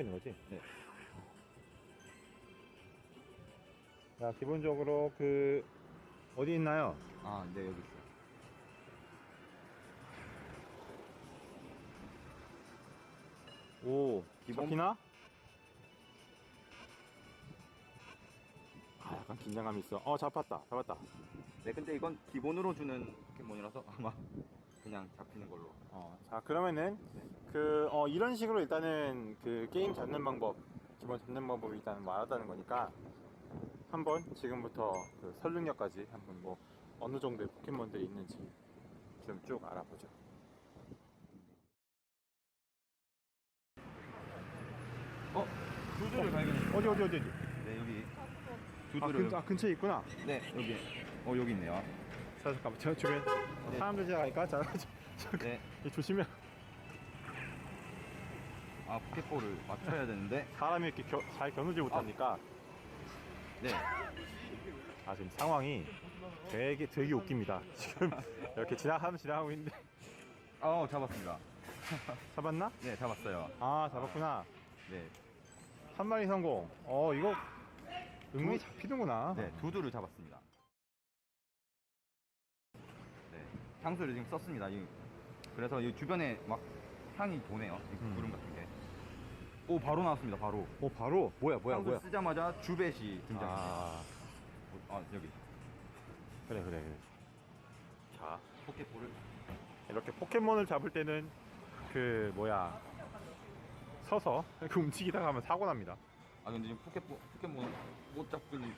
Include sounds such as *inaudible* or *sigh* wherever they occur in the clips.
하고 있는 거지? 네. 자, 기본적으로 그, 어디 있나요? 아, 네, 여기 있어요. 오, 기본- 잡히나? 아, 약간 긴장감이 있어. 어, 잡았다. 잡았다. 네, 근데 이건 기본으로 주는 포켓몬이라서 아마 그냥 잡히는 걸로. 어, 자, 그러면은, 그, 어, 이런 식으로 일단은 그 게임 잡는 방법, 기본 잡는 방법이 일단 말하다는 거니까, 한번 지금부터 그 설득력까지 한번 뭐, 어느 정도의 포켓몬들이 있는지 좀 쭉 알아보죠. 어, 두두를 발견했어요. 어디, 어디, 어디, 어디? 네, 여기 아, 두두를. 근, 아 근처에 있구나. 네, 여기. 어, 여기 있네요. 자, 잠깐만. 저 주변 네. 사람들 지나가니까. 자, 저, 저, 네. 조심해. 아, 포켓볼을 맞춰야 되는데. 사람이 이렇게 겨- 잘 겨누지 못하니까. 네. 아, 지금 상황이 되게, 되게 웃깁니다. 지금 이렇게 지나가면 지나가고 있는데. 어, 잡았습니다. *laughs* 잡았나? 네, 잡았어요. 아, 잡았구나. 네. 한 마리 성공. 어, 이거 은근히 잡히는구나. 네, 두두를 잡았습니다. 향수를 지금 썼습니다. 이, 그래서 이 주변에 막 향이 도네요. 이 음. 구름 같은 게. 오, 바로 나왔습니다. 바로. 오, 바로. 뭐야, 뭐야, 향수 뭐야. 쓰자마자 주벳이 등장합니다. 아, 아, 여기. 그래, 그래, 그래. 자, 포켓볼을. 이렇게 포켓몬을 잡을 때는 그, 뭐야. 서서 이렇게 움직이다가 하면 사고 납니다. 아, 근데 지금 포켓볼, 포켓몬 못 잡더니.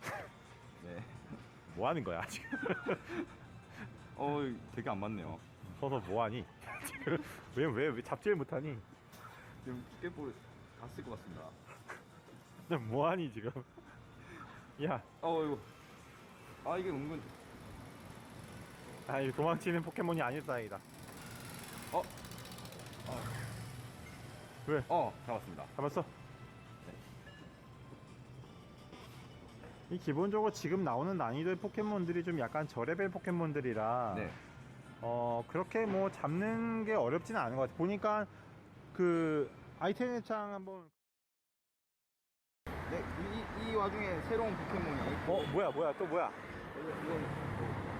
*laughs* 네. 뭐 하는 거야, 지금? *laughs* 어, 되게 안 맞네요. 서서 뭐 하니? 지금 *laughs* 왜, 왜, 왜 잡지를 못하니? 지금 포켓볼 다쓸것 같습니다. 뭐 하니, 지금? 야, 어, 이거. 아, 이게 은근. 아, 이 도망치는 포켓몬이 아닐 다행이다. 어, 왜? 어, 잡았습니다. 잡았어? 이 기본적으로 지금 나오는 난이도의 포켓몬들이 좀 약간 저레벨 포켓몬들이라 네. 어 그렇게 뭐 잡는 게 어렵지는 않은 것 같아. 보니까 그 아이템 창 한번 네, 이, 이 와중에 새로운 포켓몬이. 어 뭐야 뭐야 또 뭐야? 이건,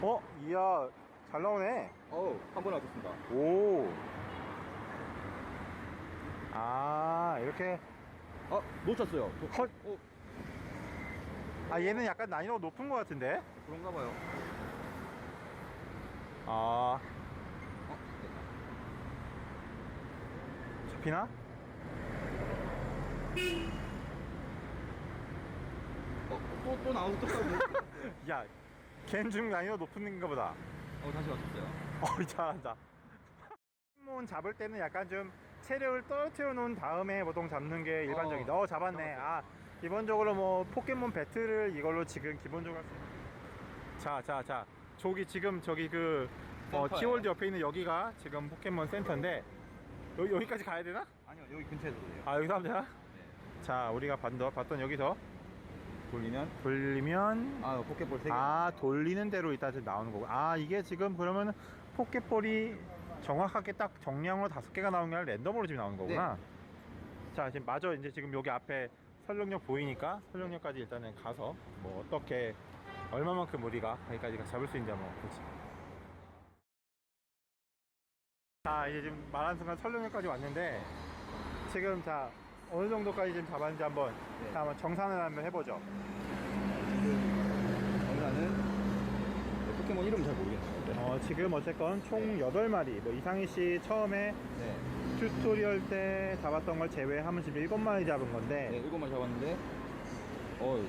어 이야 잘 나오네. 어우, 한번 얻었습니다. 오. 아 이렇게 어, 놓쳤어요. 헛. 어, 아 얘는 약간 난이도가 높은 것 같은데? 그런가 봐요. 아 어, 네. 잡히나? 어, 또, 또 나오고 또 나오고. *laughs* 야, 걘좀 난이도 높은 인가 보다. 어, 다시 왔었어요. 어, *laughs* 잘한다. 포켓몬 잡을 때는 약간 좀 체력을 떨어뜨려 놓은 다음에 보통 잡는 게 일반적이다. 어, 잡았네. 아, 기본적으로 뭐 포켓몬 배틀을 이걸로 지금 기본적으로 있는. 자, 자, 자. 저기 지금 저기 그 어. 티월드 옆에 있는 여기가 지금 포켓몬 센터인데 여기, 여기까지 가야 되나? 아니요, 여기 근처에도 돼요. 아, 여기서 하면 되나? 네. 자, 우리가 봤던, 봤던 여기서 돌리면, 돌리면 아, 포켓볼 3개. 아 돌리는 대로 이따 지금 나오는 거고 아 이게 지금 그러면 포켓볼이 정확하게 딱 정량으로 다섯 개가 나오는 게 아니라 랜덤으로 지금 나오는 거구나 자 지금 마저 이제 지금 여기 앞에 설명력 보이니까 설명력까지 일단은 가서 뭐 어떻게 얼마만큼 우리가 거기까지 잡을 수 있는지 한번 보지 자 이제 지금 말한 순간 설명력까지 왔는데 지금 자 어느 정도까지 지금 잡았는지 한번 네. 자, 한번 정산을 한번 해보죠 정사는 네, 포켓몬 이름 잘 모르겠어요. 네. 어, 지금 어쨌건 총 8마리. 뭐 이상희 씨 처음에 네. 튜토리얼 때 잡았던 걸 제외하면 지금 7마리 잡은 네, 건데. 일곱만 잡았는데, 어,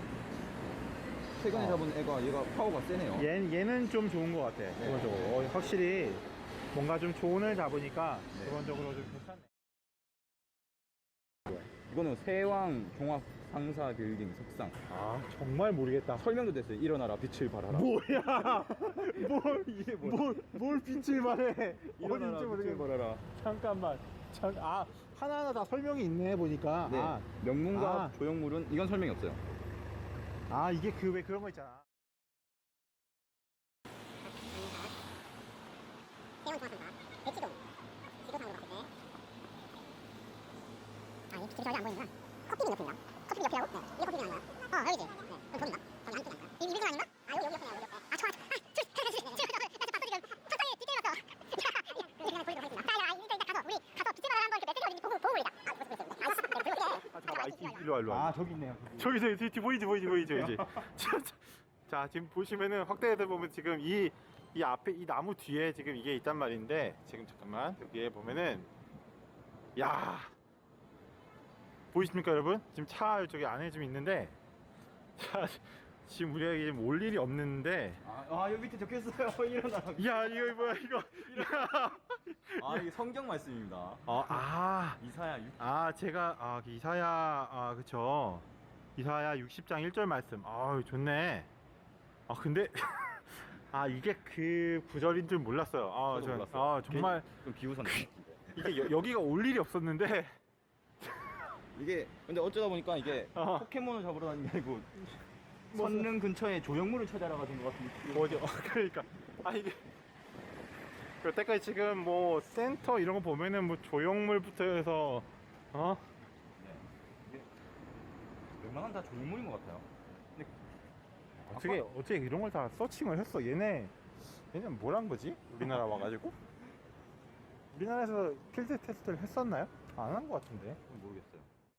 최근에 어. 잡은 애가 얘가 파워가 세네요. 얘, 얘는 좀 좋은 것 같아. 기본적으로. 어, 확실히 뭔가 좀 좋은을 잡으니까 네. 기본적으로 좀 괜찮네. 이거는 세왕 종합 상사 빌딩 석상. 아, 정말 모르겠다. 설명도 됐어요. 일어나라 빛을 발하라. 뭐야! *laughs* 뭘, 이게 뭐야? 뭘, 뭘 빛을 말해! 일어나라 어딘지 빛을 모르겠네. 발하라. 잠깐만. 잠, 아, 하나하나 다 설명이 있네, 보니까. 네. 아, 명문과 아. 조형물은 이건 설명이 없어요. 아, 이게 그 왜 그런 거 있잖아. 세원 중앙상가 대치동 이 이렇게 전혀 안 보이는구나. 커피빈 옆인가? 커피빈 옆이라고? 네. 이게 커피빈 아닌가요? 어, 여기지. 네. 저긴가? 저기 안쪽이 아닌가? 이 밀건 아닌가? 아, 여기, 여기 옆이네, 여기 옆에. 아, 좋아. 아, 둘, 하나, 둘, 셋. 지금 나 지금 봤어, 지금. 천천히 디테일 봤어. 야, 이렇게 그냥 보이도록 하겠습니다. 자, 야, 일단, 일단 가서, 우리 가서 빗질마을 한번 그 메시지 어딘지 보고, 보고 우리가. 아, 벌써 보였는데. 아, 씨, 내가 보여줄게. 아, 잠깐만, 이- 이- 일로 와, 일로 와. 아 저기 있네요. 저기 저기 뒤, 뒤 보이지 보이지 보이지 보이지. *laughs* *laughs* 자, 자, 자 지금 보시면은 확대해서 보면 지금 이 이 앞에 이 나무 뒤에 지금 이게 있단 말인데 지금 잠깐만 여기에 보면은 야 보이십니까 여러분? 지금 차 저기 안에 좀 있는데 자 지금 우리가 지금 올 일이 없는데 아, 아 여기 밑에 적혀있어요. *laughs* 일어나라. 야 이거 뭐야 이거 아 이게 성경 말씀입니다. 어, 아 이사야 6. 아 제가 아 이사야 아 그쵸 이사야 60장 1절 말씀 아 좋네 아 근데 *laughs* 아 이게 그 구절인 줄 몰랐어요 아, 저도 저- 몰랐어요. 아 정말 좀 비웃었네. 이게 여, 여기가 올 일이 없었는데 이게 근데 어쩌다 보니까 이게 *laughs* 어. 포켓몬을 잡으러 다니는 게 아니고 선릉 근처에 조형물을 찾아라 가진 것 같은 느낌. 뭐지 어, 그러니까. 아 이게 여태까지 지금 뭐 센터 이런 거 보면은 뭐 조형물부터 해서 어? 웬만한 다 조형물인 것 같아요. 근데 어떻게 어떻게 이런 걸 다 서칭을 했어? 얘네 얘는 뭘 한 거지? 우리나라 와가지고? *laughs* 우리나라에서 필드 테스트를 했었나요? 안 한 것 같은데. 모르겠어요.